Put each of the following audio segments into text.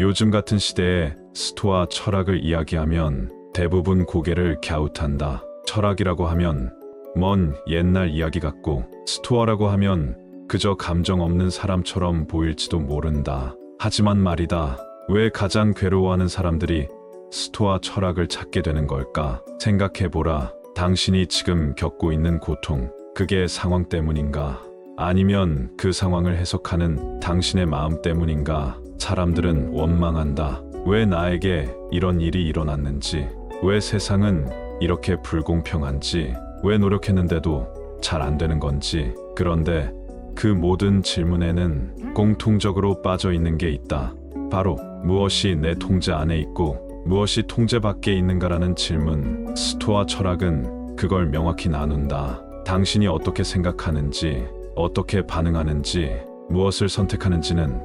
요즘 같은 시대에 스토아 철학을 이야기하면 대부분 고개를 갸웃한다. 철학이라고 하면 먼 옛날 이야기 같고 스토아라고 하면 그저 감정 없는 사람처럼 보일지도 모른다. 하지만 말이다. 왜 가장 괴로워하는 사람들이 스토아 철학을 찾게 되는 걸까? 생각해보라. 당신이 지금 겪고 있는 고통, 그게 상황 때문인가? 아니면 그 상황을 해석하는 당신의 마음 때문인가? 사람들은 원망한다. 왜 나에게 이런 일이 일어났는지, 왜 세상은 이렇게 불공평한지, 왜 노력했는데도 잘 안 되는 건지. 그런데 그 모든 질문에는 공통적으로 빠져 있는 게 있다. 바로 무엇이 내 통제 안에 있고 무엇이 통제 밖에 있는가라는 질문. 스토아 철학은 그걸 명확히 나눈다. 당신이 어떻게 생각하는지, 어떻게 반응하는지, 무엇을 선택하는지는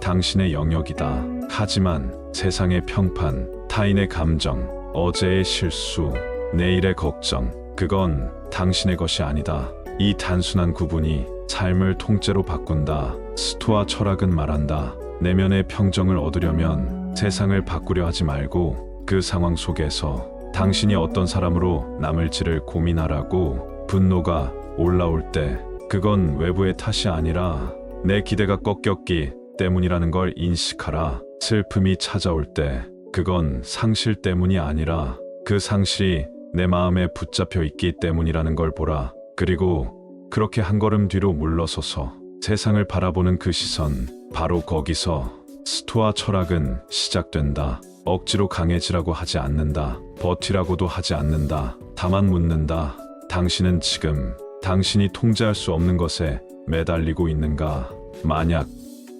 당신의 영역이다. 하지만 세상의 평판, 타인의 감정, 어제의 실수, 내일의 걱정, 그건 당신의 것이 아니다. 이 단순한 구분이 삶을 통째로 바꾼다. 스토아 철학은 말한다. 내면의 평정을 얻으려면 세상을 바꾸려 하지 말고 그 상황 속에서 당신이 어떤 사람으로 남을지를 고민하라고 분노가 올라올 때 그건 외부의 탓이 아니라 내 기대가 꺾였기 때문이라는 걸 인식하라. 슬픔이 찾아올 때 그건 상실 때문이 아니라 그 상실이 내 마음에 붙잡혀 있기 때문이라는 걸 보라. 그리고 그렇게 한 걸음 뒤로 물러서서 세상을 바라보는 그 시선, 바로 거기서 스토아 철학은 시작된다. 억지로 강해지라고 하지 않는다. 버티라고도 하지 않는다. 다만 묻는다. 당신은 지금 당신이 통제할 수 없는 것에 매달리고 있는가? 만약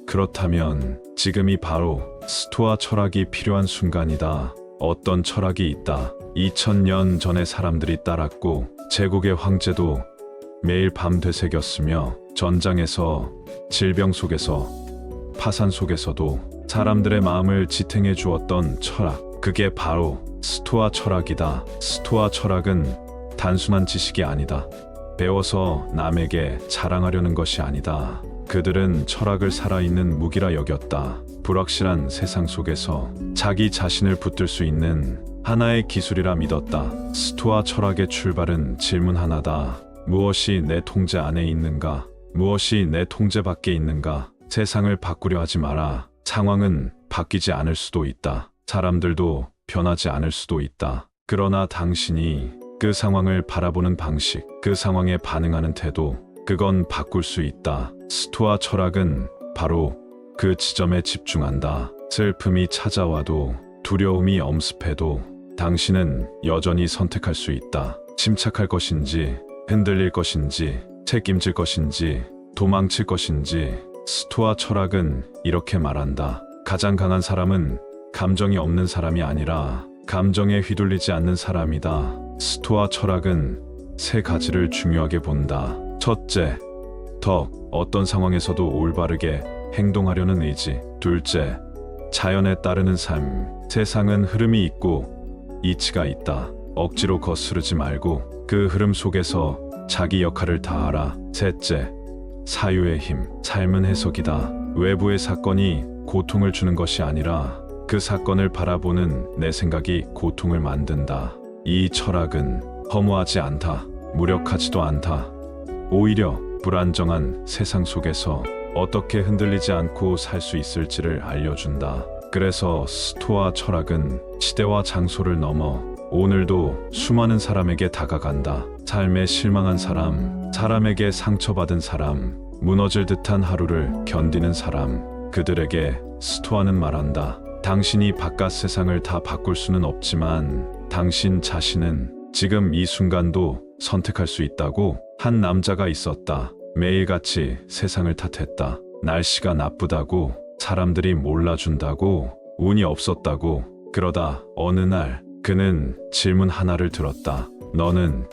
그렇다면 지금이 바로 스토아 철학이 필요한 순간이다. 어떤 철학이 있다. 2000년 전에 사람들이 따랐고 제국의 황제도 매일 밤 되새겼으며 전장에서 질병 속에서 파산 속에서도 사람들의 마음을 지탱해 주었던 철학. 그게 바로 스토아 철학이다. 스토아 철학은 단순한 지식이 아니다. 배워서 남에게 자랑하려는 것이 아니다. 그들은 철학을 살아있는 무기라 여겼다. 불확실한 세상 속에서 자기 자신을 붙들 수 있는 하나의 기술이라 믿었다. 스토아 철학의 출발은 질문 하나다. 무엇이 내 통제 안에 있는가? 무엇이 내 통제 밖에 있는가? 세상을 바꾸려 하지 마라. 상황은 바뀌지 않을 수도 있다. 사람들도 변하지 않을 수도 있다. 그러나 당신이 그 상황을 바라보는 방식, 그 상황에 반응하는 태도, 그건 바꿀 수 있다. 스토아 철학은 바로 그 지점에 집중한다. 슬픔이 찾아와도 두려움이 엄습해도 당신은 여전히 선택할 수 있다. 침착할 것인지, 흔들릴 것인지, 책임질 것인지, 도망칠 것인지. 스토아 철학은 이렇게 말한다. 가장 강한 사람은 감정이 없는 사람이 아니라 감정에 휘둘리지 않는 사람이다. 스토아 철학은 세 가지를 중요하게 본다. 첫째, 덕, 어떤 상황에서도 올바르게 행동하려는 의지. 둘째, 자연에 따르는 삶. 세상은 흐름이 있고 이치가 있다. 억지로 거스르지 말고 그 흐름 속에서 자기 역할을 다하라. 셋째, 사유의 힘. 삶은 해석이다. 외부의 사건이 고통을 주는 것이 아니라 그 사건을 바라보는 내 생각이 고통을 만든다. 이 철학은 허무하지 않다. 무력하지도 않다. 오히려 불안정한 세상 속에서 어떻게 흔들리지 않고 살 수 있을지를 알려준다. 그래서 스토아 철학은 시대와 장소를 넘어 오늘도 수많은 사람에게 다가간다. 삶에 실망한 사람, 사람에게 상처받은 사람, 무너질 듯한 하루를 견디는 사람, 그들에게 스토아는 말한다. 당신이 바깥 세상을 다 바꿀 수는 없지만 당신 자신은 지금 이 순간도 선택할 수 있다고 한 남자가 있었다. 매일같이 세상을 탓했다. 날씨가 나쁘다고, 사람들이 몰라준다고, 운이 없었다고. 그러다 어느 날 그는 질문 하나를 들었다. 너는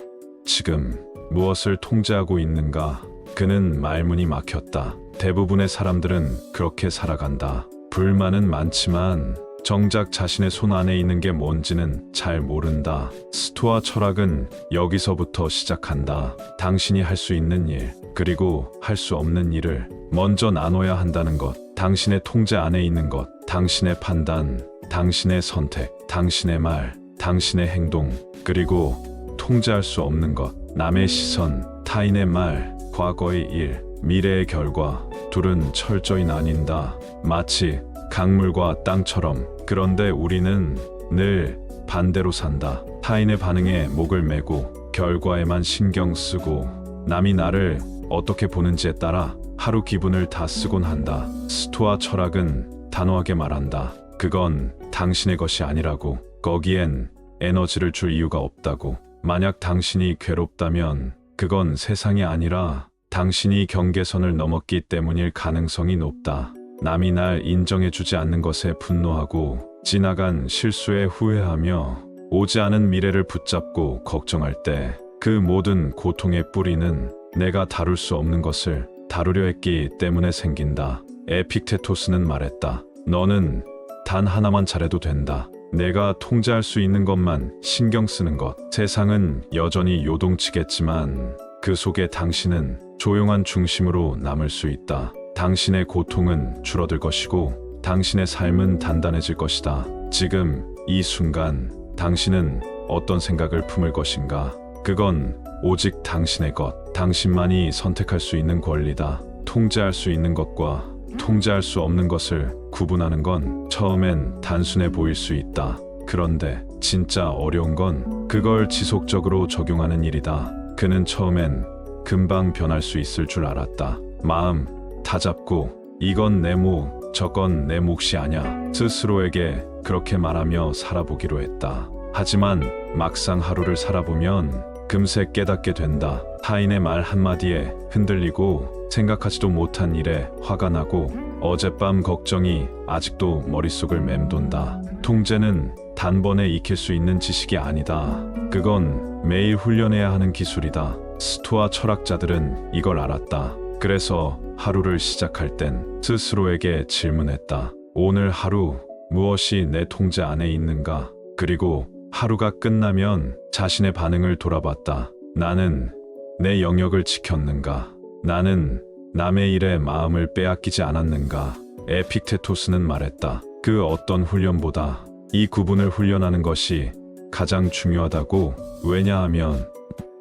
지금 무엇을 통제하고 있는가? 그는 말문이 막혔다. 대부분의 사람들은 그렇게 살아간다. 불만은 많지만 정작 자신의 손 안에 있는 게 뭔지는 잘 모른다. 스토아 철학은 여기서부터 시작한다. 당신이 할 수 있는 일, 그리고 할 수 없는 일을 먼저 나눠야 한다는 것. 당신의 통제 안에 있는 것, 당신의 판단, 당신의 선택, 당신의 말, 당신의 행동, 그리고 통제할 수 없는 것, 남의 시선, 타인의 말, 과거의 일, 미래의 결과, 둘은 철저히 나뉜다. 마치 강물과 땅처럼. 그런데 우리는 늘 반대로 산다. 타인의 반응에 목을 매고 결과에만 신경 쓰고 남이 나를 어떻게 보는지에 따라 하루 기분을 다 쓰곤 한다. 스토아 철학은 단호하게 말한다. 그건 당신의 것이 아니라고. 거기엔 에너지를 줄 이유가 없다고. 만약 당신이 괴롭다면 그건 세상이 아니라 당신이 경계선을 넘었기 때문일 가능성이 높다. 남이 날 인정해주지 않는 것에 분노하고 지나간 실수에 후회하며 오지 않은 미래를 붙잡고 걱정할 때 그 모든 고통의 뿌리는 내가 다룰 수 없는 것을 다루려 했기 때문에 생긴다. 에픽테토스는 말했다. 너는 단 하나만 잘해도 된다. 내가 통제할 수 있는 것만 신경 쓰는 것. 세상은 여전히 요동치겠지만 그 속에 당신은 조용한 중심으로 남을 수 있다. 당신의 고통은 줄어들 것이고 당신의 삶은 단단해질 것이다. 지금 이 순간 당신은 어떤 생각을 품을 것인가? 그건 오직 당신의 것, 당신만이 선택할 수 있는 권리다. 통제할 수 있는 것과 통제할 수 없는 것을 구분하는 건 처음엔 단순해 보일 수 있다. 그런데 진짜 어려운 건 그걸 지속적으로 적용하는 일이다. 그는 처음엔 금방 변할 수 있을 줄 알았다. 마음 다 잡고 이건 내 목, 저건 내 몫이 아냐. 스스로에게 그렇게 말하며 살아보기로 했다. 하지만 막상 하루를 살아보면 금세 깨닫게 된다. 타인의 말 한마디에 흔들리고 생각하지도 못한 일에 화가 나고 어젯밤 걱정이 아직도 머릿속을 맴돈다. 통제는 단번에 익힐 수 있는 지식이 아니다. 그건 매일 훈련해야 하는 기술이다. 스토아 철학자들은 이걸 알았다. 그래서 하루를 시작할 땐 스스로에게 질문했다. 오늘 하루 무엇이 내 통제 안에 있는가? 그리고 하루가 끝나면 자신의 반응을 돌아봤다. 나는 내 영역을 지켰는가? 나는 남의 일에 마음을 빼앗기지 않았는가? 에픽테토스는 말했다. 그 어떤 훈련보다 이 구분을 훈련하는 것이 가장 중요하다고. 왜냐하면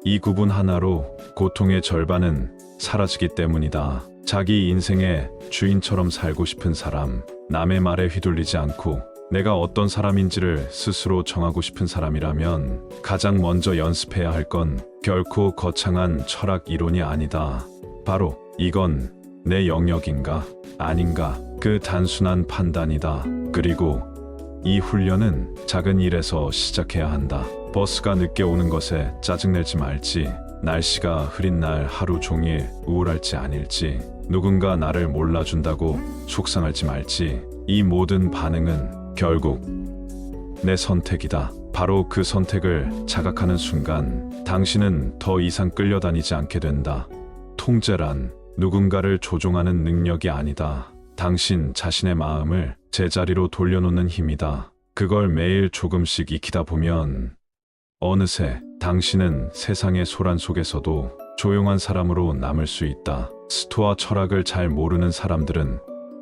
이 구분 하나로 고통의 절반은 사라지기 때문이다. 자기 인생의 주인처럼 살고 싶은 사람, 남의 말에 휘둘리지 않고 내가 어떤 사람인지를 스스로 정하고 싶은 사람이라면 가장 먼저 연습해야 할 건 결코 거창한 철학 이론이 아니다. 바로 이건 내 영역인가 아닌가 그 단순한 판단이다. 그리고 이 훈련은 작은 일에서 시작해야 한다. 버스가 늦게 오는 것에 짜증내지 말지, 날씨가 흐린 날 하루 종일 우울할지 아닐지, 누군가 나를 몰라준다고 속상할지 말지, 이 모든 반응은 결국 내 선택이다. 바로 그 선택을 자각하는 순간 당신은 더 이상 끌려다니지 않게 된다. 통제란 누군가를 조종하는 능력이 아니다. 당신 자신의 마음을 제자리로 돌려놓는 힘이다. 그걸 매일 조금씩 익히다 보면 어느새 당신은 세상의 소란 속에서도 조용한 사람으로 남을 수 있다. 스토아 철학을 잘 모르는 사람들은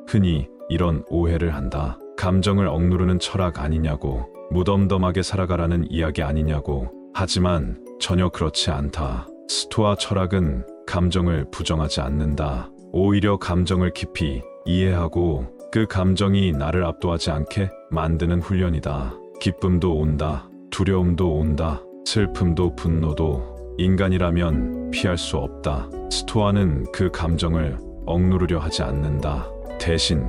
흔히 이런 오해를 한다. 감정을 억누르는 철학 아니냐고, 무덤덤하게 살아가라는 이야기 아니냐고. 하지만 전혀 그렇지 않다. 스토아 철학은 감정을 부정하지 않는다. 오히려 감정을 깊이 이해하고 그 감정이 나를 압도하지 않게 만드는 훈련이다. 기쁨도 온다. 두려움도 온다. 슬픔도 분노도 인간이라면 피할 수 없다. 스토아는 그 감정을 억누르려 하지 않는다. 대신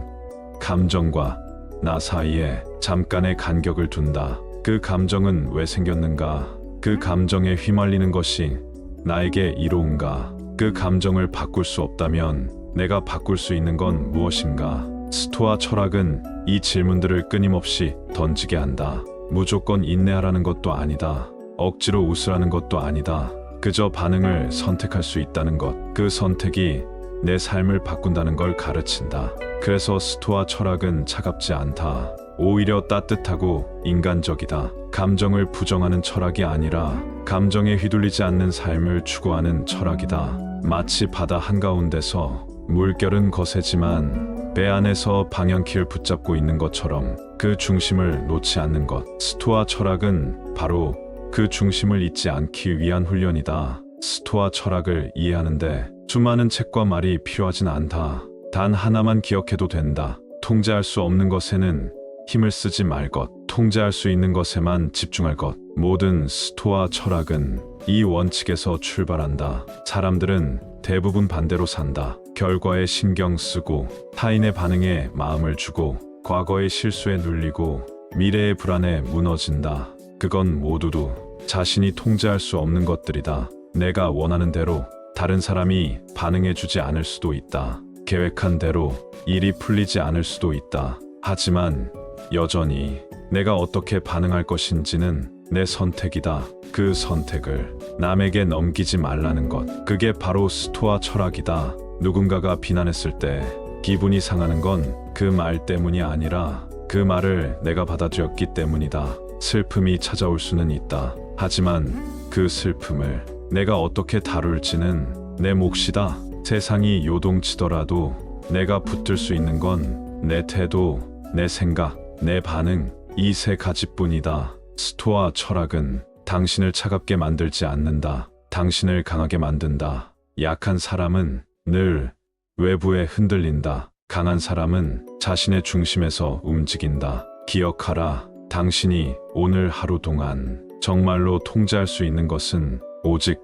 감정과 나 사이에 잠깐의 간격을 둔다. 그 감정은 왜 생겼는가? 그 감정에 휘말리는 것이 나에게 이로운가? 그 감정을 바꿀 수 없다면 내가 바꿀 수 있는 건 무엇인가? 스토아 철학은 이 질문들을 끊임없이 던지게 한다. 무조건 인내하라는 것도 아니다. 억지로 웃으라는 것도 아니다. 그저 반응을 선택할 수 있다는 것. 그 선택이 내 삶을 바꾼다는 걸 가르친다. 그래서 스토아 철학은 차갑지 않다. 오히려 따뜻하고 인간적이다. 감정을 부정하는 철학이 아니라 감정에 휘둘리지 않는 삶을 추구하는 철학이다. 마치 바다 한가운데서 물결은 거세지만 배 안에서 방향키를 붙잡고 있는 것처럼 그 중심을 놓지 않는 것. 스토아 철학은 바로 그 중심을 잊지 않기 위한 훈련이다. 스토아 철학을 이해하는데 수많은 책과 말이 필요하진 않다. 단 하나만 기억해도 된다. 통제할 수 없는 것에는 힘을 쓰지 말 것. 통제할 수 있는 것에만 집중할 것. 모든 스토아 철학은 이 원칙에서 출발한다. 사람들은 대부분 반대로 산다. 결과에 신경 쓰고 타인의 반응에 마음을 주고 과거의 실수에 눌리고 미래의 불안에 무너진다. 그건 모두도 자신이 통제할 수 없는 것들이다. 내가 원하는 대로 다른 사람이 반응해 주지 않을 수도 있다. 계획한 대로 일이 풀리지 않을 수도 있다. 하지만 여전히 내가 어떻게 반응할 것인지는 내 선택이다. 그 선택을 남에게 넘기지 말라는 것. 그게 바로 스토아 철학이다. 누군가가 비난했을 때 기분이 상하는 건 그 말 때문이 아니라 그 말을 내가 받아들였기 때문이다. 슬픔이 찾아올 수는 있다. 하지만 그 슬픔을 내가 어떻게 다룰지는 내 몫이다. 세상이 요동치더라도 내가 붙들 수 있는 건 내 태도, 내 생각, 내 반응, 이 세 가지뿐이다. 스토아 철학은 당신을 차갑게 만들지 않는다. 당신을 강하게 만든다. 약한 사람은 늘 외부에 흔들린다. 강한 사람은 자신의 중심에서 움직인다. 기억하라. 당신이 오늘 하루 동안 정말로 통제할 수 있는 것은 오직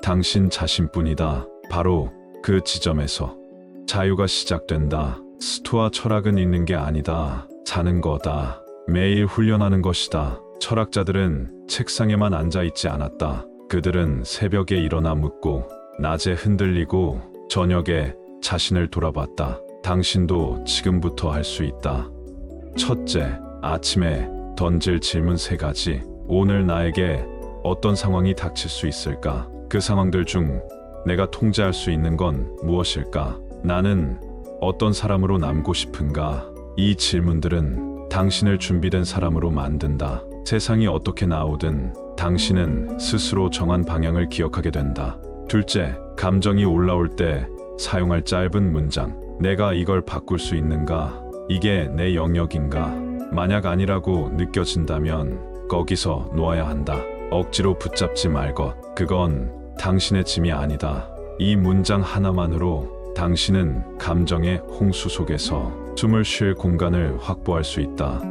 당신 자신뿐이다. 바로 그 지점에서 자유가 시작된다. 스토아 철학은 있는 게 아니다. 사는 거다. 매일 훈련하는 것이다. 철학자들은 책상에만 앉아 있지 않았다. 그들은 새벽에 일어나 묻고 낮에 흔들리고 저녁에 자신을 돌아봤다. 당신도 지금부터 할 수 있다. 첫째, 아침에 던질 질문 세 가지. 오늘 나에게 어떤 상황이 닥칠 수 있을까? 그 상황들 중 내가 통제할 수 있는 건 무엇일까? 나는 어떤 사람으로 남고 싶은가? 이 질문들은 당신을 준비된 사람으로 만든다. 세상이 어떻게 나오든 당신은 스스로 정한 방향을 기억하게 된다. 둘째, 감정이 올라올 때 사용할 짧은 문장. 내가 이걸 바꿀 수 있는가? 이게 내 영역인가? 만약 아니라고 느껴진다면 거기서 놓아야 한다. 억지로 붙잡지 말것. 그건 당신의 짐이 아니다. 이 문장 하나만으로 당신은 감정의 홍수 속에서 숨을 쉴 공간을 확보할 수 있다.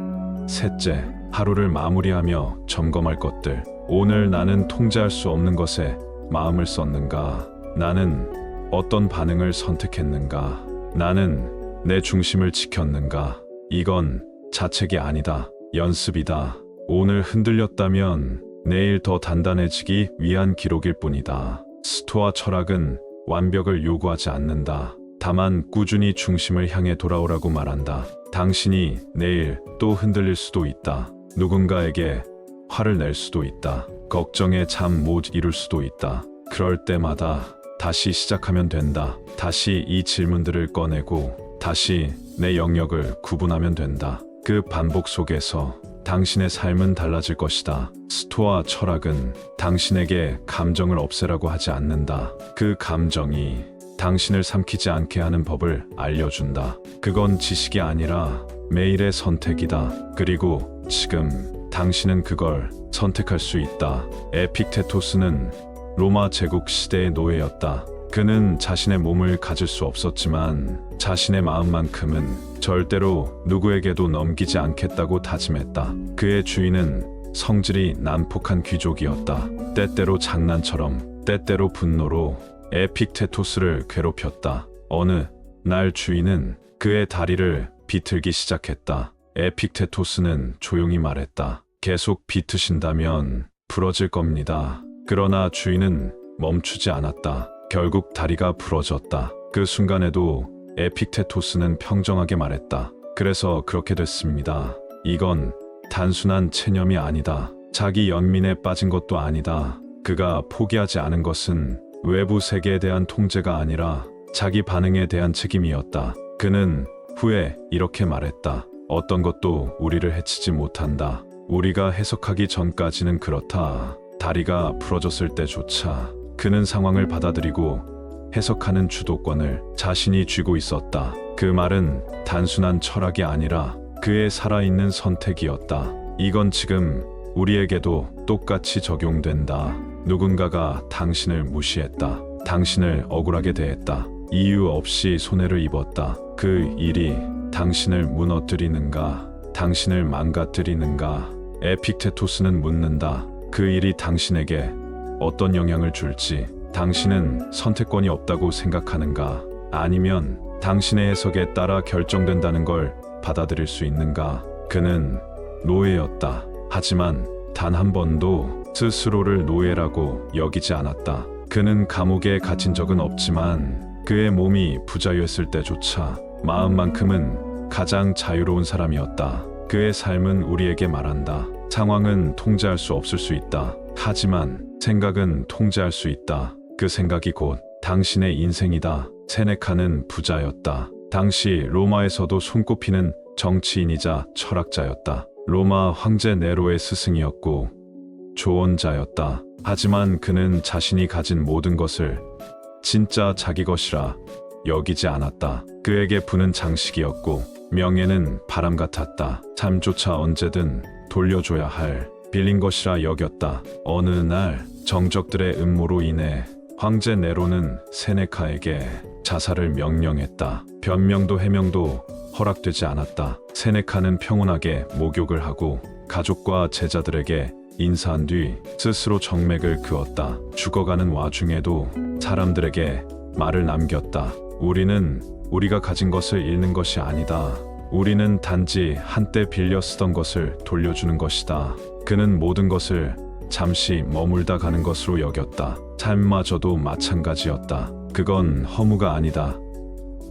셋째, 하루를 마무리하며 점검할 것들. 오늘 나는 통제할 수 없는 것에 마음을 썼는가? 나는 어떤 반응을 선택했는가? 나는 내 중심을 지켰는가? 이건 자책이 아니다. 연습이다. 오늘 흔들렸다면 내일 더 단단해지기 위한 기록일 뿐이다. 스토아 철학은 완벽을 요구하지 않는다. 다만 꾸준히 중심을 향해 돌아오라고 말한다. 당신이 내일 또 흔들릴 수도 있다. 누군가에게 화를 낼 수도 있다. 걱정에 잠 못 이룰 수도 있다. 그럴 때마다 다시 시작하면 된다. 다시 이 질문들을 꺼내고 다시 내 영역을 구분하면 된다. 그 반복 속에서 당신의 삶은 달라질 것이다. 스토아 철학은 당신에게 감정을 없애라고 하지 않는다. 그 감정이 당신을 삼키지 않게 하는 법을 알려준다. 그건 지식이 아니라 매일의 선택이다. 그리고 지금 당신은 그걸 선택할 수 있다. 에픽테토스는 로마 제국 시대의 노예였다. 그는 자신의 몸을 가질 수 없었지만 자신의 마음만큼은 절대로 누구에게도 넘기지 않겠다고 다짐했다. 그의 주인은 성질이 난폭한 귀족이었다. 때때로 장난처럼, 때때로 분노로 에픽테토스를 괴롭혔다. 어느 날 주인은 그의 다리를 비틀기 시작했다. 에픽테토스는 조용히 말했다. 계속 비트신다면 부러질 겁니다. 그러나 주인은 멈추지 않았다. 결국 다리가 부러졌다. 그 순간에도 에픽테토스는 평정하게 말했다. 그래서 그렇게 됐습니다. 이건 단순한 체념이 아니다. 자기 연민에 빠진 것도 아니다. 그가 포기하지 않은 것은 외부 세계에 대한 통제가 아니라 자기 반응에 대한 책임이었다. 그는 후에 이렇게 말했다. 어떤 것도 우리를 해치지 못한다. 우리가 해석하기 전까지는 그렇다. 다리가 부러졌을 때조차 그는 상황을 받아들이고 해석하는 주도권을 자신이 쥐고 있었다. 그 말은 단순한 철학이 아니라 그의 살아있는 선택이었다. 이건 지금 우리에게도 똑같이 적용된다. 누군가가 당신을 무시했다. 당신을 억울하게 대했다. 이유 없이 손해를 입었다. 그 일이 당신을 무너뜨리는가? 당신을 망가뜨리는가? 에픽테토스는 묻는다. 그 일이 당신에게 어떤 영향을 줄지 당신은 선택권이 없다고 생각하는가? 아니면 당신의 해석에 따라 결정된다는 걸 받아들일 수 있는가? 그는 노예였다. 하지만 단 한 번도 스스로를 노예라고 여기지 않았다. 그는 감옥에 갇힌 적은 없지만 그의 몸이 부자유했을 때조차 마음만큼은 가장 자유로운 사람이었다. 그의 삶은 우리에게 말한다. 상황은 통제할 수 없을 수 있다. 하지만 생각은 통제할 수 있다. 그 생각이 곧 당신의 인생이다. 세네카는 부자였다. 당시 로마에서도 손꼽히는 정치인이자 철학자였다. 로마 황제 네로의 스승이었고 조언자였다. 하지만 그는 자신이 가진 모든 것을 진짜 자기 것이라 여기지 않았다. 그에게 부는 장식이었고 명예는 바람 같았다. 삶조차 언제든 돌려줘야 할 빌린 것이라 여겼다. 어느 날 정적들의 음모로 인해 황제 네로는 세네카에게 자살을 명령했다. 변명도 해명도 허락되지 않았다. 세네카는 평온하게 목욕을 하고 가족과 제자들에게 인사한 뒤 스스로 정맥을 그었다. 죽어가는 와중에도 사람들에게 말을 남겼다. 우리는 우리가 가진 것을 잃는 것이 아니다. 우리는 단지 한때 빌려 쓰던 것을 돌려주는 것이다. 그는 모든 것을 잠시 머물다 가는 것으로 여겼다. 삶마저도 마찬가지였다. 그건 허무가 아니다.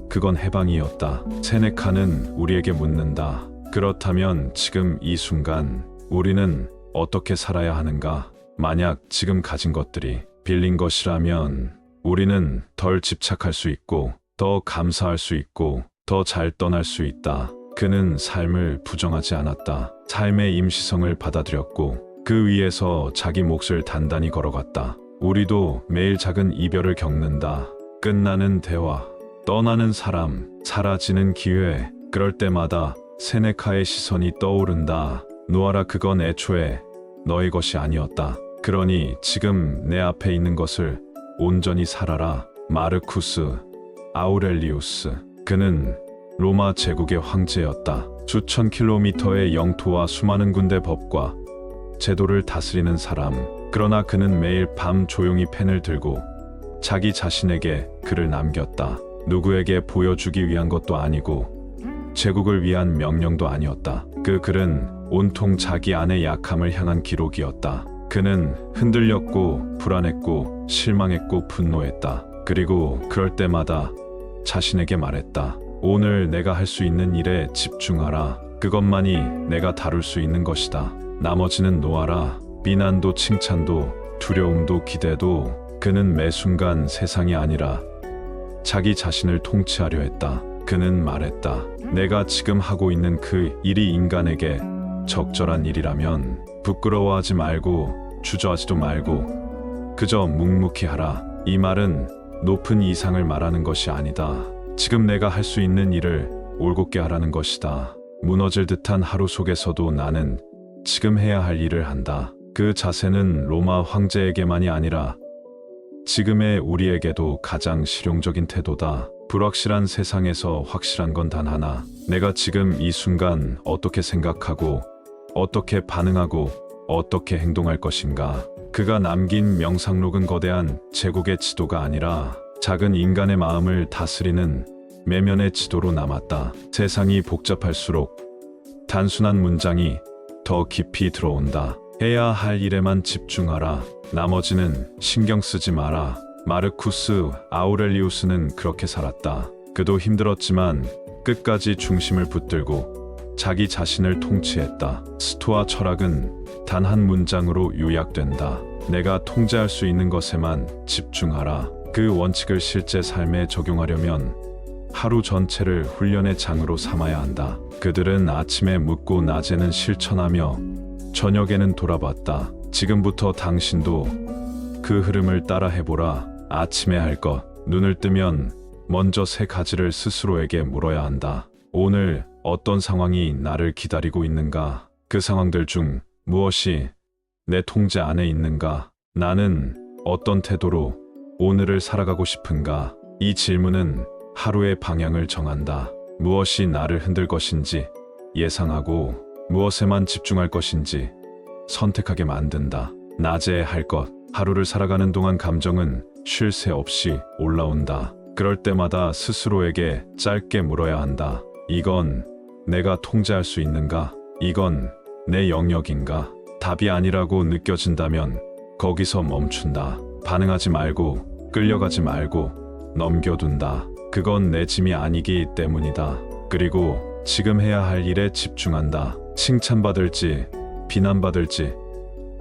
그건 해방이었다. 세네카는 우리에게 묻는다. 그렇다면 지금 이 순간 우리는 어떻게 살아야 하는가? 만약 지금 가진 것들이 빌린 것이라면 우리는 덜 집착할 수 있고 더 감사할 수 있고 더 잘 떠날 수 있다. 그는 삶을 부정하지 않았다. 삶의 임시성을 받아들였고 그 위에서 자기 몫을 단단히 걸어갔다. 우리도 매일 작은 이별을 겪는다. 끝나는 대화, 떠나는 사람, 사라지는 기회. 그럴 때마다 세네카의 시선이 떠오른다. 노아라 그건 애초에 너의 것이 아니었다. 그러니 지금 내 앞에 있는 것을 온전히 살아라. 마르쿠스 아우렐리우스. 그는 로마 제국의 황제였다. 수천 킬로미터의 영토와 수많은 군대 법과 제도를 다스리는 사람. 그러나 그는 매일 밤 조용히 펜을 들고 자기 자신에게 글을 남겼다. 누구에게 보여주기 위한 것도 아니고 제국을 위한 명령도 아니었다. 그 글은 온통 자기 안의 약함을 향한 기록이었다. 그는 흔들렸고 불안했고 실망했고 분노했다. 그리고 그럴 때마다 자신에게 말했다. 오늘 내가 할 수 있는 일에 집중하라. 그것만이 내가 다룰 수 있는 것이다. 나머지는 놓아라. 비난도 칭찬도 두려움도 기대도 그는 매 순간 세상이 아니라 자기 자신을 통치하려 했다. 그는 말했다. 내가 지금 하고 있는 그 일이 인간에게 적절한 일이라면 부끄러워하지 말고 주저하지도 말고 그저 묵묵히 하라. 이 말은 높은 이상을 말하는 것이 아니다. 지금 내가 할 수 있는 일을 올곧게 하라는 것이다. 무너질 듯한 하루 속에서도 나는 지금 해야 할 일을 한다. 그 자세는 로마 황제에게만이 아니라 지금의 우리에게도 가장 실용적인 태도다. 불확실한 세상에서 확실한 건 단 하나. 내가 지금 이 순간 어떻게 생각하고, 어떻게 반응하고, 어떻게 행동할 것인가. 그가 남긴 명상록은 거대한 제국의 지도가 아니라 작은 인간의 마음을 다스리는 매면의 지도로 남았다. 세상이 복잡할수록 단순한 문장이 더 깊이 들어온다. 해야 할 일에만 집중하라. 나머지는 신경 쓰지 마라. 마르쿠스 아우렐리우스는 그렇게 살았다. 그도 힘들었지만 끝까지 중심을 붙들고 자기 자신을 통치했다. 스토아 철학은 단 한 문장으로 요약된다. 내가 통제할 수 있는 것에만 집중하라. 그 원칙을 실제 삶에 적용하려면 하루 전체를 훈련의 장으로 삼아야 한다. 그들은 아침에 묻고 낮에는 실천하며 저녁에는 돌아봤다. 지금부터 당신도 그 흐름을 따라 해보라. 아침에 할 것. 눈을 뜨면 먼저 세 가지를 스스로에게 물어야 한다. 오늘 어떤 상황이 나를 기다리고 있는가? 그 상황들 중 무엇이 내 통제 안에 있는가? 나는 어떤 태도로 오늘을 살아가고 싶은가? 이 질문은 하루의 방향을 정한다. 무엇이 나를 흔들 것인지 예상하고 무엇에만 집중할 것인지 선택하게 만든다. 낮에 할 것, 하루를 살아가는 동안 감정은 쉴 새 없이 올라온다. 그럴 때마다 스스로에게 짧게 물어야 한다. 이건 내가 통제할 수 있는가? 이건 내 영역인가? 답이 아니라고 느껴진다면 거기서 멈춘다. 반응하지 말고 끌려가지 말고 넘겨둔다. 그건 내 짐이 아니기 때문이다. 그리고 지금 해야 할 일에 집중한다. 칭찬받을지 비난받을지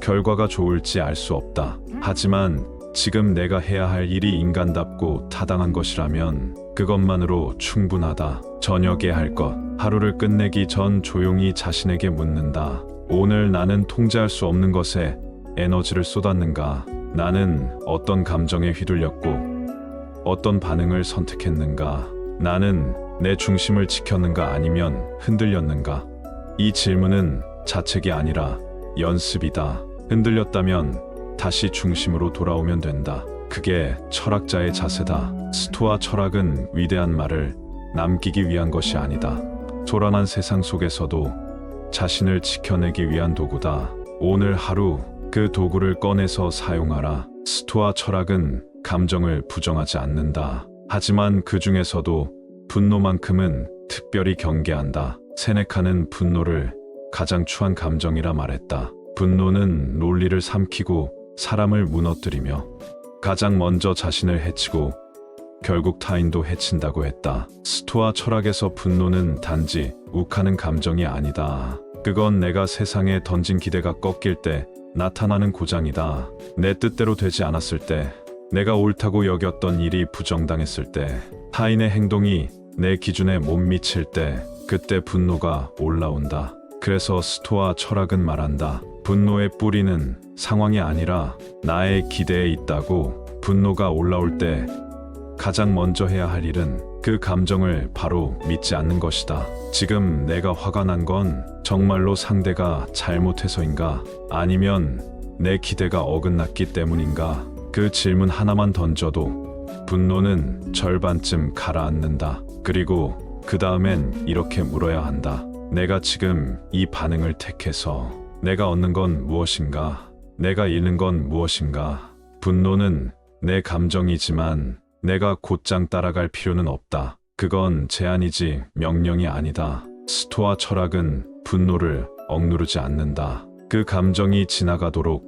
결과가 좋을지 알 수 없다. 하지만 지금 내가 해야 할 일이 인간답고 타당한 것이라면 그것만으로 충분하다. 저녁에 할 것, 하루를 끝내기 전 조용히 자신에게 묻는다. 오늘 나는 통제할 수 없는 것에 에너지를 쏟았는가? 나는 어떤 감정에 휘둘렸고 어떤 반응을 선택했는가? 나는 내 중심을 지켰는가 아니면 흔들렸는가? 이 질문은 자책이 아니라 연습이다. 흔들렸다면 다시 중심으로 돌아오면 된다. 그게 철학자의 자세다. 스토아 철학은 위대한 말을 남기기 위한 것이 아니다. 초란한 세상 속에서도 자신을 지켜내기 위한 도구다. 오늘 하루 그 도구를 꺼내서 사용하라. 스토아 철학은 감정을 부정하지 않는다. 하지만 그 중에서도 분노만큼은 특별히 경계한다. 세네카는 분노를 가장 추한 감정이라 말했다. 분노는 논리를 삼키고 사람을 무너뜨리며 가장 먼저 자신을 해치고 결국 타인도 해친다고 했다. 스토아 철학에서 분노는 단지 욱하는 감정이 아니다. 그건 내가 세상에 던진 기대가 꺾일 때 나타나는 고장이다. 내 뜻대로 되지 않았을 때, 내가 옳다고 여겼던 일이 부정당했을 때, 타인의 행동이 내 기준에 못 미칠 때, 그때 분노가 올라온다. 그래서 스토아 철학은 말한다. 분노의 뿌리는 상황이 아니라 나의 기대에 있다고 분노가 올라올 때 가장 먼저 해야 할 일은 그 감정을 바로 믿지 않는 것이다. 지금 내가 화가 난 건 정말로 상대가 잘못해서인가? 아니면 내 기대가 어긋났기 때문인가? 그 질문 하나만 던져도 분노는 절반쯤 가라앉는다. 그리고 그 다음엔 이렇게 물어야 한다. 내가 지금 이 반응을 택해서 내가 얻는 건 무엇인가? 내가 잃는 건 무엇인가? 분노는 내 감정이지만 내가 곧장 따라갈 필요는 없다. 그건 제안이지 명령이 아니다. 스토아 철학은 분노를 억누르지 않는다. 그 감정이 지나가도록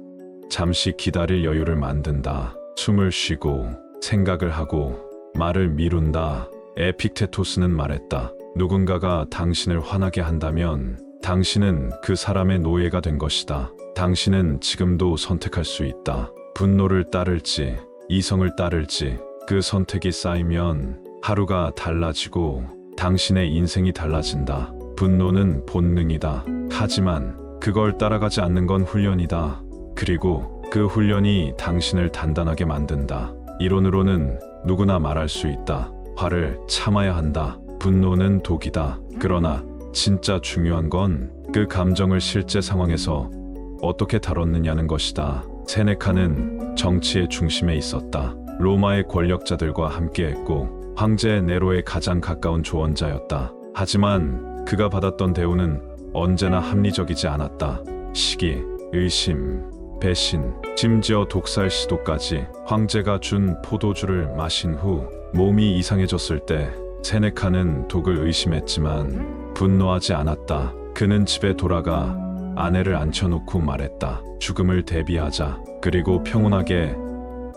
잠시 기다릴 여유를 만든다. 숨을 쉬고 생각을 하고 말을 미룬다. 에픽테토스는 말했다. 누군가가 당신을 화나게 한다면 당신은 그 사람의 노예가 된 것이다. 당신은 지금도 선택할 수 있다. 분노를 따를지 이성을 따를지 그 선택이 쌓이면 하루가 달라지고 당신의 인생이 달라진다. 분노는 본능이다. 하지만 그걸 따라가지 않는 건 훈련이다. 그리고 그 훈련이 당신을 단단하게 만든다. 이론으로는 누구나 말할 수 있다. 화를 참아야 한다. 분노는 독이다. 그러나 진짜 중요한 건 그 감정을 실제 상황에서 어떻게 다뤘느냐는 것이다. 세네카는 정치의 중심에 있었다. 로마의 권력자들과 함께했고 황제 네로의 가장 가까운 조언자였다. 하지만 그가 받았던 대우는 언제나 합리적이지 않았다. 시기, 의심, 배신, 심지어 독살 시도까지 황제가 준 포도주를 마신 후 몸이 이상해졌을 때 세네카는 독을 의심했지만 분노하지 않았다. 그는 집에 돌아가 아내를 앉혀놓고 말했다. 죽음을 대비하자. 그리고 평온하게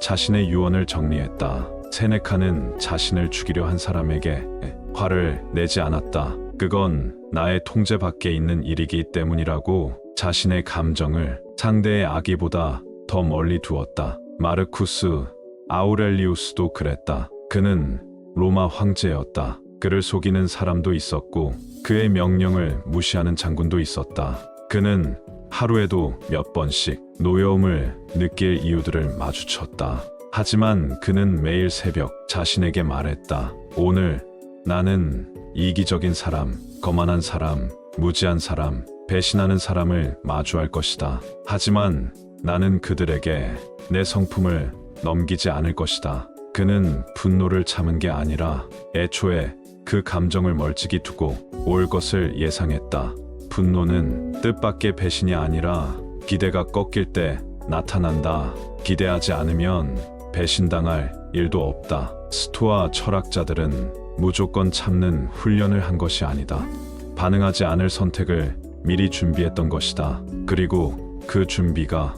자신의 유언을 정리했다. 세네카는 자신을 죽이려 한 사람에게 화를 내지 않았다. 그건 나의 통제 밖에 있는 일이기 때문이라고 자신의 감정을 상대의 악의보다 더 멀리 두었다. 마르쿠스 아우렐리우스도 그랬다. 그는 로마 황제였다. 그를 속이는 사람도 있었고 그의 명령을 무시하는 장군도 있었다. 그는 하루에도 몇 번씩 노여움을 느낄 이유들을 마주쳤다. 하지만 그는 매일 새벽 자신에게 말했다. 오늘 나는 이기적인 사람, 거만한 사람, 무지한 사람, 배신하는 사람을 마주할 것이다. 하지만 나는 그들에게 내 성품을 넘기지 않을 것이다. 그는 분노를 참은 게 아니라 애초에 그 감정을 멀찍이 두고 올 것을 예상했다. 분노는 뜻밖의 배신이 아니라 기대가 꺾일 때 나타난다. 기대하지 않으면 배신당할 일도 없다. 스토아 철학자들은 무조건 참는 훈련을 한 것이 아니다. 반응하지 않을 선택을 미리 준비했던 것이다. 그리고 그 준비가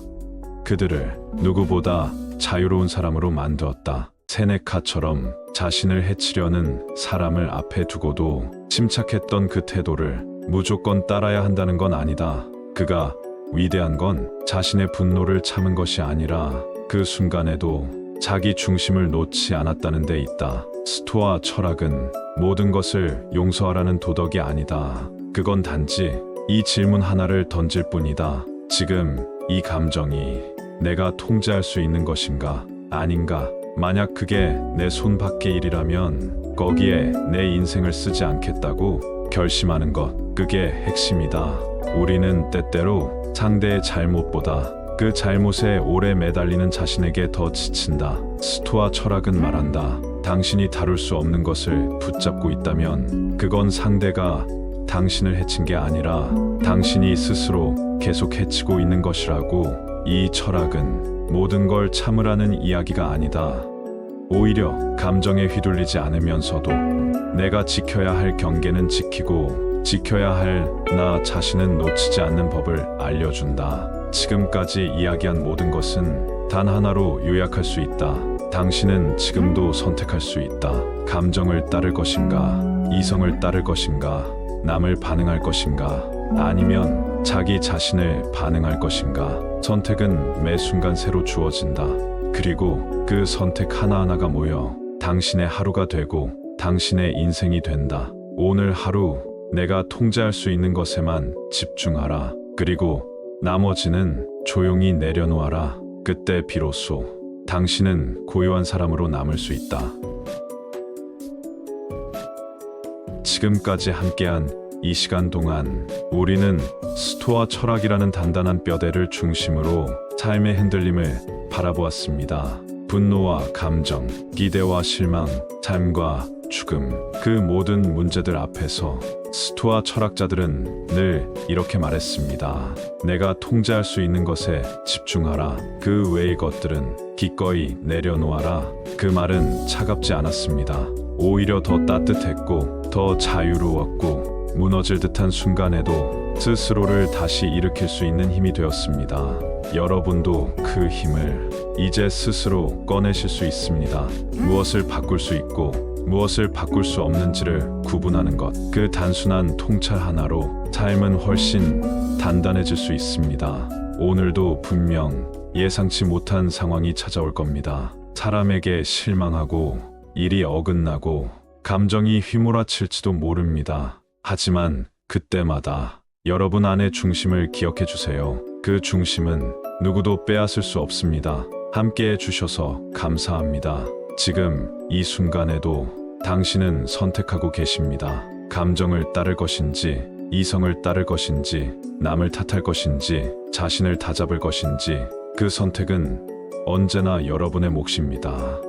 그들을 누구보다 자유로운 사람으로 만들었다. 세네카처럼 자신을 해치려는 사람을 앞에 두고도 침착했던 그 태도를 무조건 따라야 한다는 건 아니다. 그가 위대한 건 자신의 분노를 참은 것이 아니라 그 순간에도 자기 중심을 놓지 않았다는 데 있다. 스토아 철학은 모든 것을 용서하라는 도덕이 아니다. 그건 단지 이 질문 하나를 던질 뿐이다. 지금 이 감정이 내가 통제할 수 있는 것인가? 아닌가? 만약 그게 내 손 밖의 일이라면 거기에 내 인생을 쓰지 않겠다고 결심하는 것. 그게 핵심이다. 우리는 때때로 상대의 잘못보다 그 잘못에 오래 매달리는 자신에게 더 지친다. 스토아 철학은 말한다. 당신이 다룰 수 없는 것을 붙잡고 있다면 그건 상대가 당신을 해친 게 아니라 당신이 스스로 계속 해치고 있는 것이라고 이 철학은 모든 걸 참으라는 이야기가 아니다. 오히려 감정에 휘둘리지 않으면서도 내가 지켜야 할 경계는 지키고 지켜야 할 나 자신은 놓치지 않는 법을 알려준다. 지금까지 이야기한 모든 것은 단 하나로 요약할 수 있다. 당신은 지금도 선택할 수 있다. 감정을 따를 것인가, 이성을 따를 것인가, 남을 반응할 것인가, 아니면 자기 자신을 반응할 것인가. 선택은 매 순간 새로 주어진다. 그리고 그 선택 하나하나가 모여 당신의 하루가 되고 당신의 인생이 된다. 오늘 하루 내가 통제할 수 있는 것에만 집중하라. 그리고 나머지는 조용히 내려놓아라. 그때 비로소 당신은 고요한 사람으로 남을 수 있다. 지금까지 함께한 이 시간 동안 우리는 스토아 철학이라는 단단한 뼈대를 중심으로 삶의 흔들림을 바라보았습니다. 분노와 감정, 기대와 실망, 삶과 죽음, 그 모든 문제들 앞에서 스토아 철학자들은 늘 이렇게 말했습니다. 내가 통제할 수 있는 것에 집중하라. 그 외의 것들은 기꺼이 내려놓아라. 그 말은 차갑지 않았습니다. 오히려 더 따뜻했고, 더 자유로웠고, 무너질 듯한 순간에도 스스로를 다시 일으킬 수 있는 힘이 되었습니다. 여러분도 그 힘을 이제 스스로 꺼내실 수 있습니다. 무엇을 바꿀 수 있고 무엇을 바꿀 수 없는지를 구분하는 것. 그 단순한 통찰 하나로 삶은 훨씬 단단해질 수 있습니다. 오늘도 분명 예상치 못한 상황이 찾아올 겁니다. 사람에게 실망하고 일이 어긋나고 감정이 휘몰아칠지도 모릅니다. 하지만 그때마다 여러분 안의 중심을 기억해 주세요. 그 중심은 누구도 빼앗을 수 없습니다. 함께 해 주셔서 감사합니다. 지금 이 순간에도 당신은 선택하고 계십니다. 감정을 따를 것인지, 이성을 따를 것인지, 남을 탓할 것인지, 자신을 다잡을 것인지, 그 선택은 언제나 여러분의 몫입니다.